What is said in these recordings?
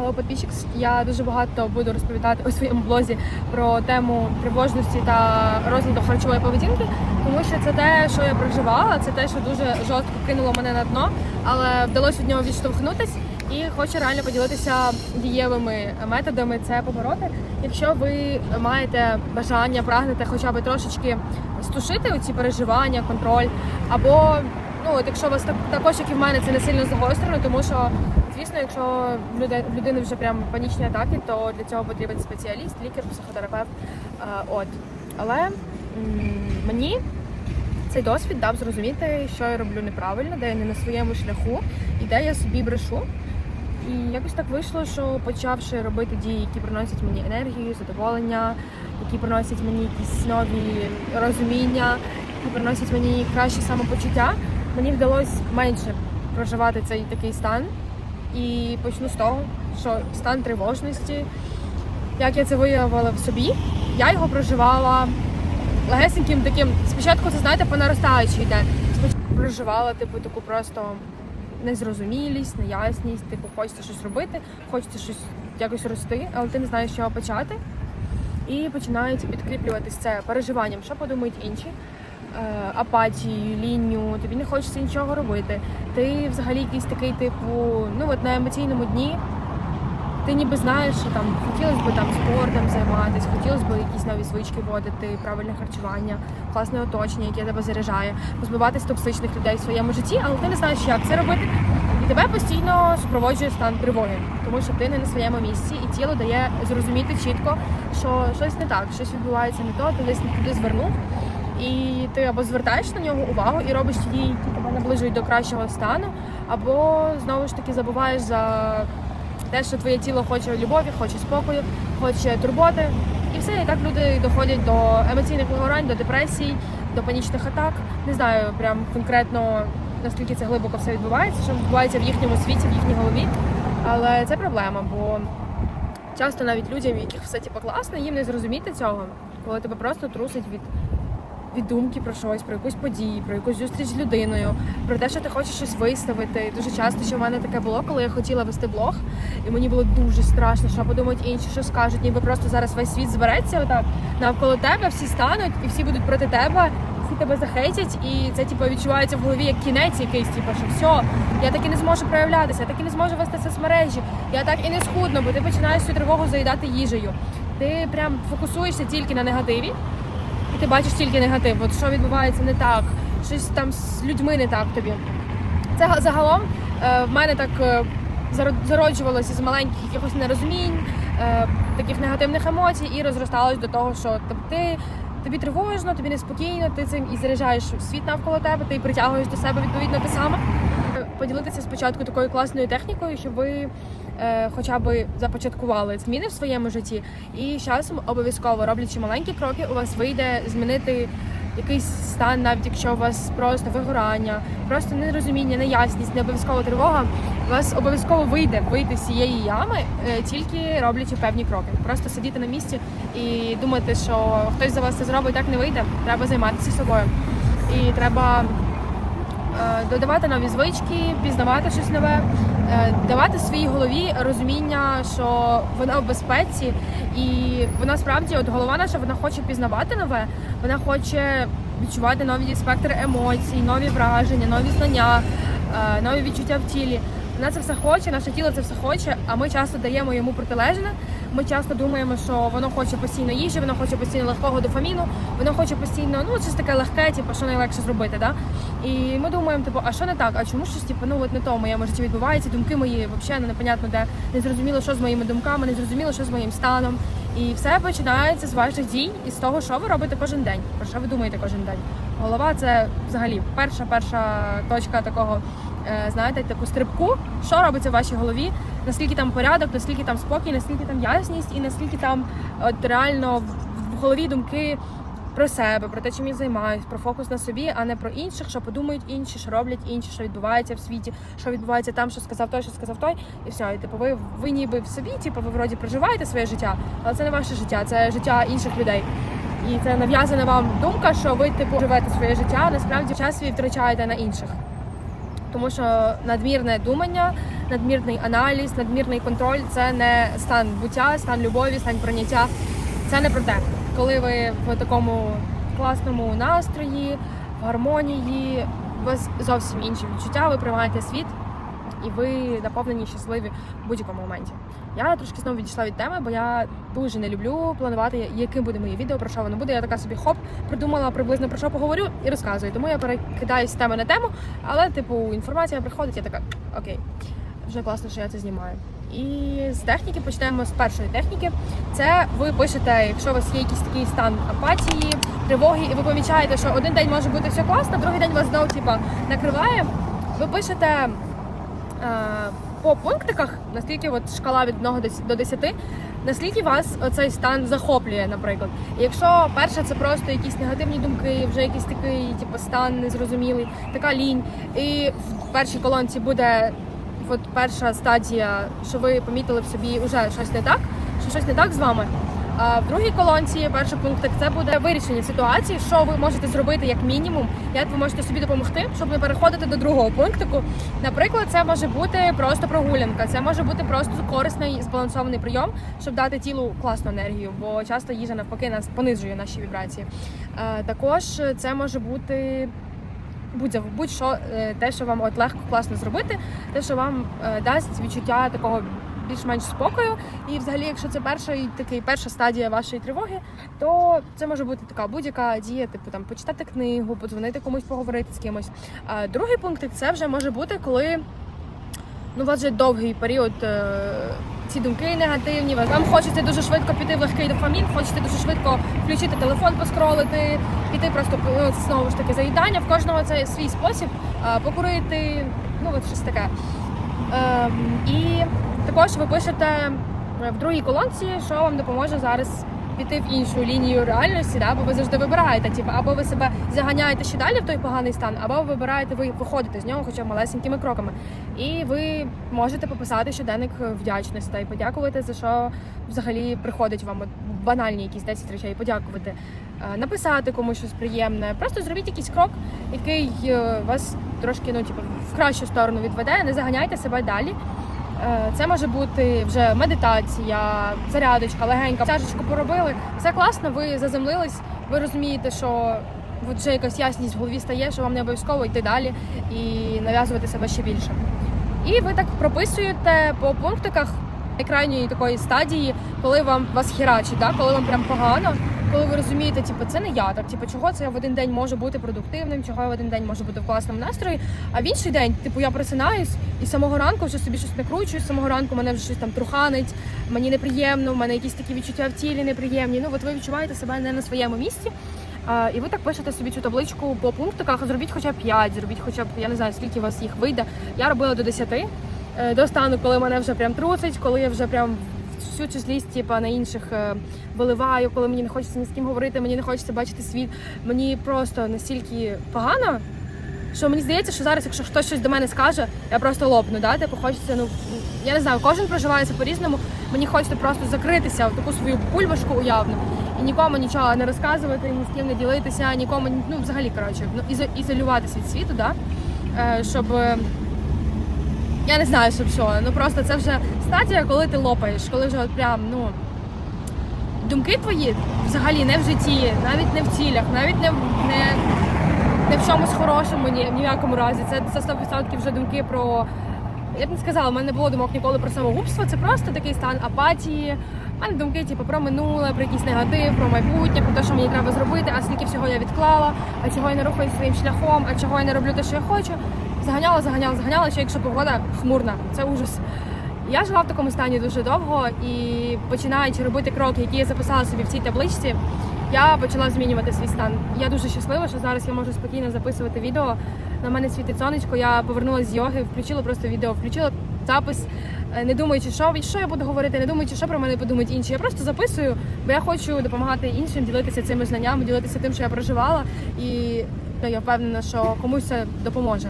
Hello, Підписчикс. Я дуже багато буду розповідати у своєму блозі про тему тривожності та розладу харчової поведінки, тому що це те, що я проживала, це те, що дуже жорстко кинуло мене на дно, але вдалося від нього відштовхнутись. І хочу реально поділитися дієвими методами це побороти. Якщо ви маєте бажання, прагнете хоча б трошечки стушити ці переживання, контроль, або ну от якщо вас так також, як і в мене, це не сильно загострено, тому що звісно, якщо в люди- в людини вже прям панічні атаки, то для цього потрібен спеціаліст, лікар, психотерапевт. Е, От але мені цей досвід дав зрозуміти, що я роблю неправильно, де я не на своєму шляху і де я собі брешу. І якось так вийшло, що почавши робити дії, які приносять мені енергію, задоволення, які приносять мені якісь нові розуміння, які приносять мені краще самопочуття, мені вдалося менше проживати цей такий стан. І почну з того, що стан тривожності, як я це виявила в собі, я його проживала легесеньким таким. Спочатку це знаєте, по наростаючій йде. Спочатку проживала, типу, таку просто незрозумілість, неясність, типу, хочеться щось робити, хочеться щось якось рости, але ти не знаєш, чого почати. І починається підкріплюватись це переживанням, що подумають інші, апатією, лінню, тобі не хочеться нічого робити. Ти взагалі якийсь такий, типу, ну от на емоційному дні ти ніби знаєш, що там хотілося б там спортом займатися, хотілося б якісь нові звички вводити, правильне харчування, класне оточення, яке тебе заряджає, позбиватись токсичних людей в своєму житті, але ти не знаєш, як це робити. І тебе постійно супроводжує стан тривоги, тому що ти не на своєму місці, і тіло дає зрозуміти чітко, що щось не так, щось відбувається не то, ти десь не туди звернув. І ти або звертаєш на нього увагу і робиш дії, які тебе наближують до кращого стану, або знову ж таки забуваєш за те, що твоє тіло хоче любові, хоче спокою, хоче турботи. І все, і так люди доходять до емоційних вигорань, до депресій, до панічних атак. Не знаю прям конкретно наскільки це глибоко все відбувається, що відбувається в їхньому світі, в їхній голові. Але це проблема, бо часто навіть людям, яких все типу, класно, їм не зрозуміти цього, коли тебе просто трусить від. Від думки про щось, про якусь подію, про якусь зустріч з людиною, про те, що ти хочеш щось виставити. Дуже часто, що в мене таке було, коли я хотіла вести блог, і мені було дуже страшно, що подумають інші, що скажуть, ніби просто зараз весь світ збереться отак навколо тебе, всі стануть і всі будуть проти тебе, всі тебе захейтять, і це типу відчувається в голові як кінець якийсь, типу, що все, я так і не зможу проявлятися, я так і не зможу вести соцмережі, я так і не схудну, бо ти починаєш цю тривогу заїдати їжею. Ти прям фокусуєшся тільки на негативі. Ти бачиш тільки негатив, от що відбувається не так, щось там з людьми не так тобі. Це загалом е, в мене так е, зароджувалося з маленьких якихось нерозумінь, е, таких негативних емоцій, і розросталось до того, що ти. Тобі тривожно, тобі неспокійно, ти цим і заряджаєш світ навколо тебе, ти притягуєш до себе відповідно те саме. Поділитися спочатку такою класною технікою, щоб ви е, хоча б започаткували зміни в своєму житті, і з часом обов'язково роблячи маленькі кроки, у вас вийде змінити якийсь стан, навіть якщо у вас просто вигорання, просто нерозуміння, неясність, не обов'язково тривога. У вас обов'язково вийде вийти з цієї ями, е, тільки роблячи певні кроки. Просто сидіти на місці і думати, що хтось за вас це зробить, так не вийде. Треба займатися собою. І треба додавати нові звички, пізнавати щось нове, е, давати своїй голові розуміння, що вона в безпеці, і вона справді, от голова наша, вона хоче пізнавати нове, вона хоче відчувати нові спектри емоцій, нові враження, нові знання, е, нові відчуття в тілі. Вона це все хоче, наше тіло це все хоче, а ми часто даємо йому протилежне. Ми часто думаємо, що воно хоче постійно їжі, воно хоче постійно легкого дофаміну, воно хоче постійно, ну щось таке легке, типу, що найлегше зробити. Да? І ми думаємо, типу, а що не так? А чому щось типу, ну от не то моєму житті відбувається? Думки мої взагалі непонятно де не зрозуміло, що з моїми думками, не зрозуміло, що з моїм станом. І все починається з ваших дій і з того, що ви робите кожен день. Про що ви думаєте кожен день? Голова це взагалі перша перша точка такого, е, знаєте, таку стрибку, що робиться в вашій голові, наскільки там порядок, наскільки там спокій, наскільки там ясність, і наскільки там от реально в, голові думки про себе, про те, чим я займаюсь, про фокус на собі, а не про інших, що подумають інші, що роблять інші, що відбувається в світі, що відбувається там, що сказав той, що сказав той, і все. І типу, ви, ви ніби в собі, типу, ви вроді проживаєте своє життя, але це не ваше життя, це життя інших людей. І це нав'язана вам думка, що ви типу живете своє життя, а насправді час свій втрачаєте на інших. Тому що надмірне думання надмірний аналіз, надмірний контроль це не стан буття, стан любові, стан прийняття. Це не про те. Коли ви в такому класному настрої, в гармонії, у вас зовсім інші відчуття, ви приймаєте світ і ви наповнені щасливі в будь-якому моменті. Я трошки знову відійшла від теми, бо я дуже не люблю планувати, яким буде моє відео, про що воно буде. Я така собі хоп, придумала приблизно про що поговорю і розказую. Тому я перекидаюсь з теми на тему, але типу інформація приходить, я така окей, вже класно, що я це знімаю. І з техніки почнемо з першої техніки. Це ви пишете, якщо у вас є якийсь такий стан апатії, тривоги, і ви помічаєте, що один день може бути все класно, другий день вас знову типа накриває. Ви пишете по пунктиках, наскільки от шкала від 1 до 10, наскільки вас оцей стан захоплює, наприклад. І якщо перше це просто якісь негативні думки, вже якийсь такий типу, стан незрозумілий, така лінь, і в першій колонці буде от перша стадія, що ви помітили в собі вже щось не так, що щось не так з вами. А в другій колонці перший пункт це буде вирішення ситуації, що ви можете зробити як мінімум, як ви можете собі допомогти, щоб не переходити до другого пунктику. Наприклад, це може бути просто прогулянка, це може бути просто корисний збалансований прийом, щоб дати тілу класну енергію, бо часто їжа навпаки нас понижує наші вібрації. Також це може бути будь-що, будь-що е, те, що вам от легко класно зробити, те, що вам е, дасть відчуття такого більш-менш спокою. І взагалі, якщо це перший такий перша стадія вашої тривоги, то це може бути така будь-яка дія, типу там почитати книгу, подзвонити комусь, поговорити з кимось. А другий пункт це вже може бути, коли ну, у вас вже довгий період. е, Ці думки негативні, вам хочеться дуже швидко піти в легкий дофамін, хочете дуже швидко включити телефон, поскролити, піти просто ну, знову ж таки заїдання. В кожного це свій спосіб а, покурити, ну от щось таке. Ем, і також ви пишете в другій колонці, що вам допоможе зараз піти в іншу лінію реальності, да? бо ви завжди вибираєте, типу, або ви себе заганяєте ще далі в той поганий стан, або ви вибираєте, ви виходите з нього хоча б малесенькими кроками. І ви можете пописати щоденник вдячності і подякувати за що взагалі приходить вам банальні якісь 10 речей, подякувати, Е, написати комусь щось приємне. Просто зробіть якийсь крок, який е, вас трошки ну, типу, в кращу сторону відведе, не заганяйте себе далі. Е, Це може бути вже медитація, зарядочка, легенька. Тяжечку поробили. Все класно, ви заземлились, ви розумієте, що вже якась ясність в голові стає, що вам не обов'язково йти далі і нав'язувати себе ще більше. І ви так прописуєте по пунктиках крайньої такої стадії, коли вам вас хірачить, да? коли вам прям погано, коли ви розумієте, типу, це не я так, типу, чого це я в один день можу бути продуктивним, чого я в один день можу бути в класному настрої, а в інший день, типу, я просинаюсь і з самого ранку вже собі щось накручую, з самого ранку мене вже щось там труханить, мені неприємно, в мене якісь такі відчуття в тілі неприємні. Ну от ви відчуваєте себе не на своєму місці. А, і ви так пишете собі цю табличку по пунктиках, зробіть хоча б 5, зробіть хоча б, я не знаю, скільки у вас їх вийде. Я робила до 10, е, до стану, коли мене вже прям трусить, коли я вже прям всю цю злість типа, на інших е, виливаю, коли мені не хочеться ні з ким говорити, мені не хочеться бачити світ. Мені просто настільки погано, що мені здається, що зараз, якщо хтось щось до мене скаже, я просто лопну. Да? Типу, хочеться, ну я не знаю, кожен проживає це по-різному. Мені хочеться просто закритися в таку свою бульбашку уявну і нікому нічого не розказувати, ні з ким не ділитися, нікому ну взагалі коротше, ну ізо- ізолюватися від світу, да? е, щоб. Я не знаю, щоб що. Ну просто це вже стадія, коли ти лопаєш, коли вже от прям, ну. Думки твої взагалі не в житті, навіть не в цілях, навіть не, в- не, не в чомусь хорошому, ні, в якому разі. Це, це 100% вже думки про. Я б не сказала, в мене не було думок ніколи про самогубство, це просто такий стан апатії. У мене думки типу, про минуле, про якийсь негатив, про майбутнє, про те, що мені треба зробити, а скільки всього я відклала, а чого я не рухаюсь своїм шляхом, а чого я не роблю те, що я хочу. Заганяла, заганяла, заганяла, ще якщо погода хмурна, це ужас. Я жила в такому стані дуже довго і починаючи робити кроки, які я записала собі в цій табличці, я почала змінювати свій стан. Я дуже щаслива, що зараз я можу спокійно записувати відео. На мене світить сонечко. Я повернулася з йоги, включила просто відео, включила запис, е, не думаючи, що, що я буду говорити, не думаючи, що про мене подумають інші. Я просто записую, бо я хочу допомагати іншим, ділитися цими знаннями, ділитися тим, що я проживала, і ну, я впевнена, що комусь це допоможе.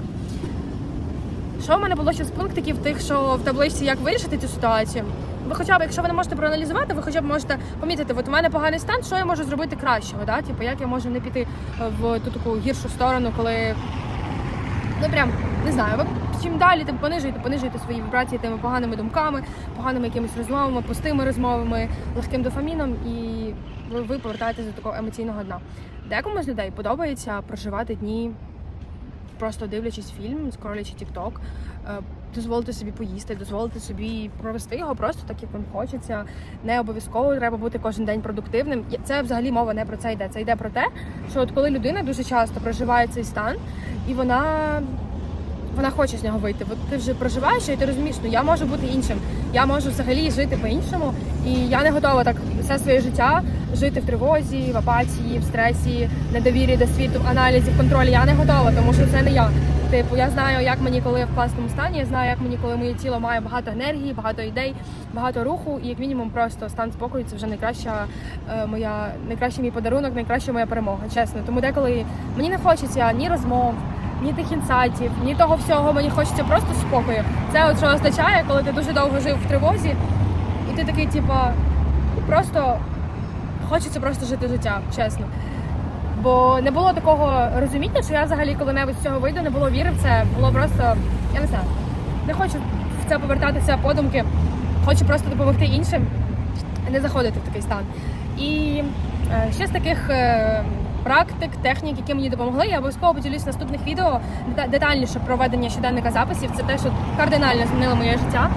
Що в мене було ще з пунктиків тих, що в табличці як вирішити цю ситуацію? Ви хоча б, якщо ви не можете проаналізувати, ви хоча б можете помітити, от у мене поганий стан, що я можу зробити кращого, да? Типу, як я можу не піти в ту таку гіршу сторону, коли ну прям не знаю, ви чим далі, тим понижуєте, понижуєте свої вібрації тими поганими думками, поганими якимись розмовами, пустими розмовами, легким дофаміном, і ви, повертаєтесь до такого емоційного дна. Декому з людей подобається проживати дні, просто дивлячись фільм, скролячи TikTok, е, дозволити собі поїсти, дозволити собі провести його просто так, як вам хочеться. Не обов'язково треба бути кожен день продуктивним. Це взагалі мова не про це йде. Це йде про те, що от коли людина дуже часто проживає цей стан, і вона. Вона хоче з нього вийти. От ти вже проживаєш і ти розумієш, ну я можу бути іншим. Я можу взагалі жити по-іншому. І я не готова так все своє життя жити в тривозі, в апатії, в стресі, недовірі до світу, аналізі, в контролі. Я не готова, тому що це не я. Типу, я знаю, як мені коли в класному стані, я знаю, як мені, коли моє тіло має багато енергії, багато ідей, багато руху, і як мінімум просто стан спокою це вже найкраща е, моя найкращий мій подарунок, найкраща моя перемога. Чесно. Тому деколи мені не хочеться ні розмов, ні тих інсайтів, ні того всього. Мені хочеться просто спокою. Це от що означає, коли ти дуже довго жив в тривозі, і ти такий, типа, просто хочеться просто жити життя, чесно. Бо не було такого розуміння, що я взагалі коли-небудь з цього вийду, не було віри в це. Було просто, я не знаю, не хочу в це повертатися подумки, хочу просто допомогти іншим, не заходити в такий стан. І е, ще з таких е, практик, технік, які мені допомогли, я обов'язково поділюсь в наступних відео детальніше про ведення щоденника записів. Це те, що кардинально змінило моє життя.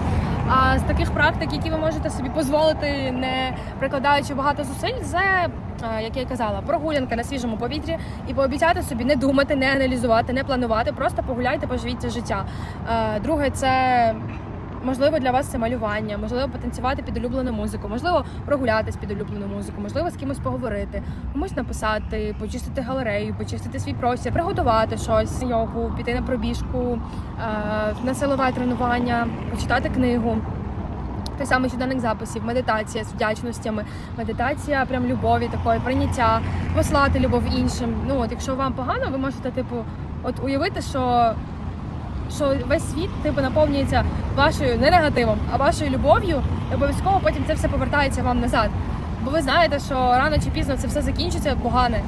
А з таких практик, які ви можете собі дозволити, не прикладаючи багато зусиль, це, е, як я казала, прогулянка на свіжому повітрі і пообіцяти собі не думати, не аналізувати, не планувати, просто погуляйте, поживіть життя. Е, Друге, це можливо для вас це малювання, можливо, потанцювати під улюблену музику, можливо, прогулятись під улюблену музику, можливо, з кимось поговорити, комусь написати, почистити галерею, почистити свій простір, приготувати щось, йогу, піти на пробіжку, е, на силове тренування, почитати книгу. Той самий щоденник записів, медитація з вдячностями, медитація прям любові, такої прийняття, послати любов іншим. Ну от якщо вам погано, ви можете типу, от уявити, що що весь світ типу наповнюється вашою не негативом, а вашою любов'ю, і обов'язково потім це все повертається вам назад. Бо ви знаєте, що рано чи пізно це все закінчиться погане,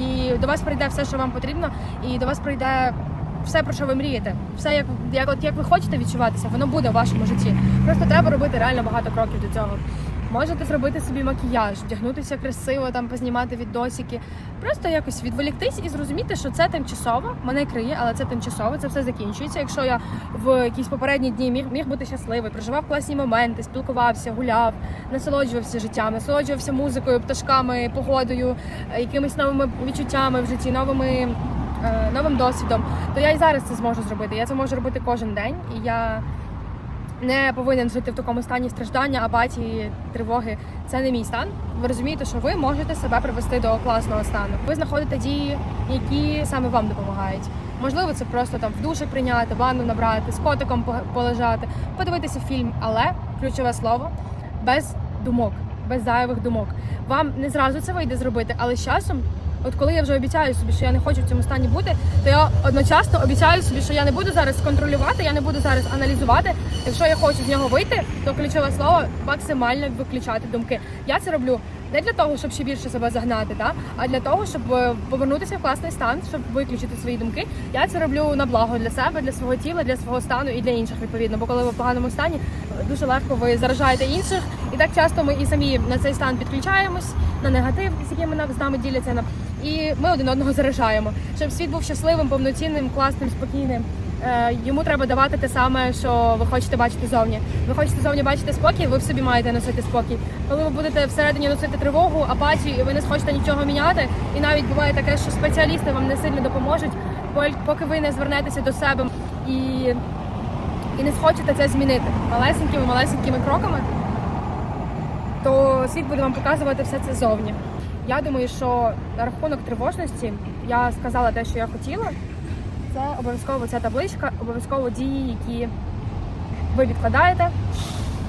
і до вас прийде все, що вам потрібно, і до вас прийде все, про що ви мрієте. Все, як, як, як ви хочете відчуватися, воно буде в вашому житті. Просто треба робити реально багато кроків до цього. Можете зробити собі макіяж, вдягнутися красиво, там познімати відосики. Просто якось відволіктись і зрозуміти, що це тимчасово, мене криє, але це тимчасово, це все закінчується. Якщо я в якісь попередні дні міг, міг бути щасливий, проживав класні моменти, спілкувався, гуляв, насолоджувався життям, насолоджувався музикою, пташками, погодою, е, якимись новими відчуттями в житті, новими. е, Новим досвідом, то я і зараз це зможу зробити. Я це можу робити кожен день, і я не повинен жити в такому стані страждання, апатії, тривоги. Це не мій стан. Ви розумієте, що ви можете себе привести до класного стану. Ви знаходите дії, які саме вам допомагають. Можливо, це просто там в душі прийняти, ванну набрати, з котиком по- полежати, подивитися фільм, але ключове слово без думок, без зайвих думок. Вам не зразу це вийде зробити, але з часом. От коли я вже обіцяю собі, що я не хочу в цьому стані бути, то я одночасно обіцяю собі, що я не буду зараз контролювати, я не буду зараз аналізувати. Якщо я хочу з нього вийти, то ключове слово максимально виключати думки. Я це роблю не для того, щоб ще більше себе загнати, да? а для того, щоб е, повернутися в класний стан, щоб виключити свої думки. Я це роблю на благо для себе, для свого тіла, для свого стану і для інших відповідно. Бо коли ви в поганому стані, дуже легко ви заражаєте інших, і так часто ми і самі на цей стан підключаємось на негатив, з якими з нами діляться і ми один одного заражаємо. Щоб світ був щасливим, повноцінним, класним, спокійним. Е, Йому треба давати те саме, що ви хочете бачити зовні. Ви хочете зовні бачити спокій, ви в собі маєте носити спокій. Коли ви будете всередині носити тривогу, апатію, і ви не схочете нічого міняти, і навіть буває таке, що спеціалісти вам не сильно допоможуть, поки ви не звернетеся до себе і, і не схочете це змінити малесенькими малесенькими кроками, то світ буде вам показувати все це зовні. Я думаю, що на рахунок тривожності я сказала те, що я хотіла. Це обов'язково ця табличка, обов'язково дії, які ви відкладаєте.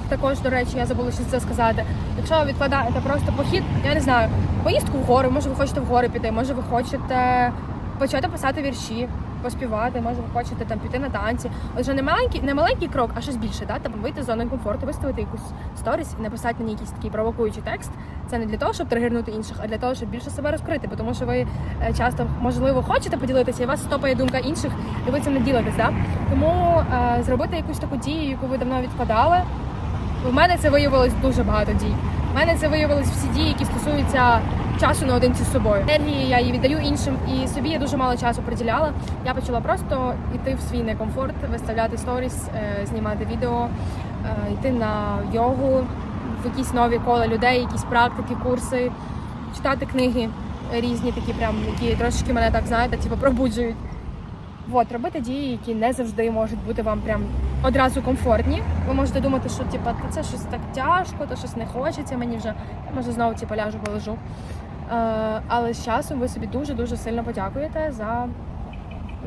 Також, до речі, я забула ще це сказати. Якщо ви відкладаєте просто похід, я не знаю, поїздку в гори, може ви хочете в гори піти, може ви хочете почати писати вірші, поспівати, може ви хочете там піти на танці. Отже, не маленький, не маленький крок, а щось більше, да? Там вийти з зони комфорту, виставити якусь сторіс і написати на ній якийсь такий провокуючий текст. Це не для того, щоб тригернути інших, а для того, щоб більше себе розкрити. Бо Тому що ви е, часто можливо хочете поділитися, і вас стопає думка інших, і ви цим не ділитесь. Да? Тому е, зробити якусь таку дію, яку ви давно відкладали. У мене це виявилось дуже багато дій. У мене це виявилось всі дії, які стосуються часу наодинці з собою. Енергії я її віддаю іншим, і собі я дуже мало часу приділяла. Я почала просто йти в свій некомфорт, виставляти сторіс, е, знімати відео, е, йти на йогу, в якісь нові кола людей, якісь практики, курси, читати книги різні, такі прям, які трошечки мене так знаєте, типу пробуджують. От, робити дії, які не завжди можуть бути вам прям одразу комфортні. Ви можете думати, що типа, це щось так тяжко, то щось не хочеться мені вже. Я може знову типу, ляжу, полежу. Е, але з часом ви собі дуже-дуже сильно подякуєте за,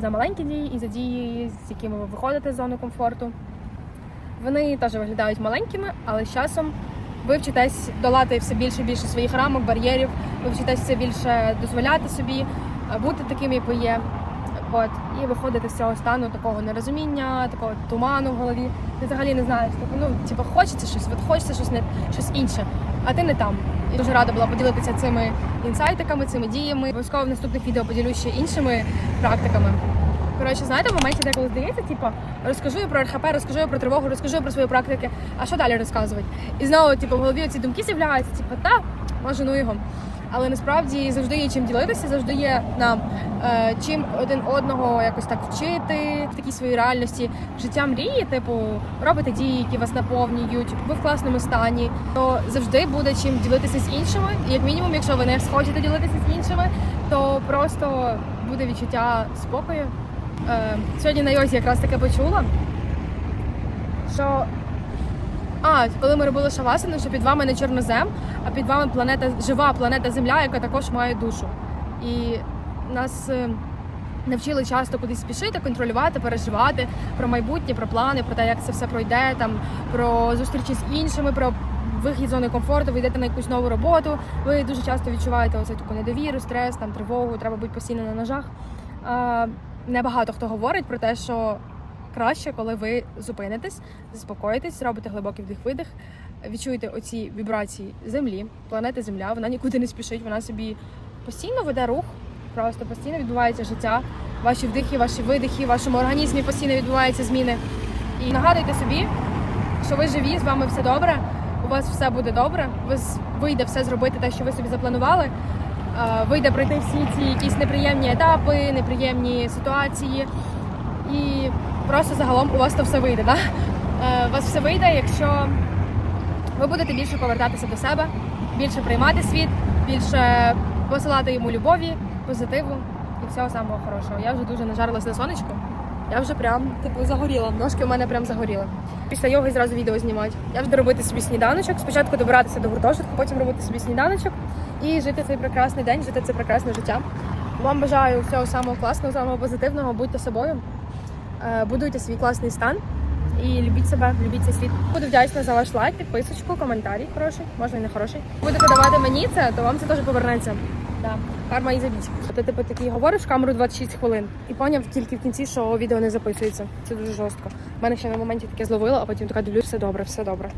за маленькі дії і за дії, з якими ви виходите з зони комфорту. Вони теж виглядають маленькими, але з часом ви вчитесь долати все більше і більше своїх рамок, бар'єрів, ви вчитесь все більше дозволяти собі е, бути таким, як ви є. От, і виходити з цього стану такого нерозуміння, такого туману в голові. Ти взагалі не знаєш. Тобто, ну, типу, хочеться щось, от хочеться щось не щось інше, а ти не там. І дуже рада була поділитися цими інсайтиками, цими діями. Обов'язково в наступних відео поділюсь ще іншими практиками. Коротше, знаєте, в моменті деколи здається, типу, розкажу я про РХП, розкажу я про тривогу, розкажу я про свої практики, а що далі розказувати? І знову, типу, в голові ці думки з'являються, типу, та, може, ну його. Але насправді завжди є чим ділитися, завжди є нам е, чим один одного якось так вчити в такій своїй реальності. Життя мрії, типу, робите дії, які вас наповнюють, ви в класному стані, то завжди буде чим ділитися з іншими. І як мінімум, якщо ви не схочете ділитися з іншими, то просто буде відчуття спокою. Е, сьогодні на йозі якраз таке почула, що а, коли ми робили шавасану, що під вами не чорнозем, а під вами планета жива планета Земля, яка також має душу. І нас е, навчили часто кудись спішити, контролювати, переживати про майбутнє, про плани, про те, як це все пройде, там про зустрічі з іншими, про вихід з зони комфорту, ви йдете на якусь нову роботу. Ви дуже часто відчуваєте оцю таку недовіру, стрес, там тривогу, треба бути постійно на ножах. А, небагато хто говорить про те, що краще, коли ви зупинитесь, заспокоїтесь, зробите глибокий вдих-видих, відчуєте оці вібрації землі, планети Земля. Вона нікуди не спішить, вона собі постійно веде рух, просто постійно відбувається життя. Ваші вдихи, ваші видихи, в вашому організмі постійно відбуваються зміни. І нагадуйте собі, що ви живі, з вами все добре, у вас все буде добре, ви вийде все зробити те, що ви собі запланували. е, Вийде пройти всі ці якісь неприємні етапи, неприємні ситуації. І просто загалом у вас то все вийде. Да? Е, У вас все вийде, якщо ви будете більше повертатися до себе, більше приймати світ, більше посилати йому любові, позитиву і всього самого хорошого. Я вже дуже нажарилась на сонечко. Я вже прям типу загоріла. Ножки у мене прям загоріли. Після йоги зразу відео знімати. Я вже робити собі сніданочок. Спочатку добиратися до гуртожитку, потім робити собі сніданочок і жити цей прекрасний день, жити це прекрасне життя. Вам бажаю всього самого класного, самого позитивного. Будьте собою, будуйте свій класний стан і любіть себе, любіть цей світ. Буду вдячна за ваш лайк, підписочку, коментарі хороший, можна і не хороший. Будете давати мені це, то вам це теж повернеться. Да. Карма і забіть. Ти типу такий говориш в камеру 26 хвилин і поняв тільки в кінці, що відео не записується. Це дуже жорстко. У мене ще на моменті таке зловило, а потім така дивлюсь, все добре, все добре.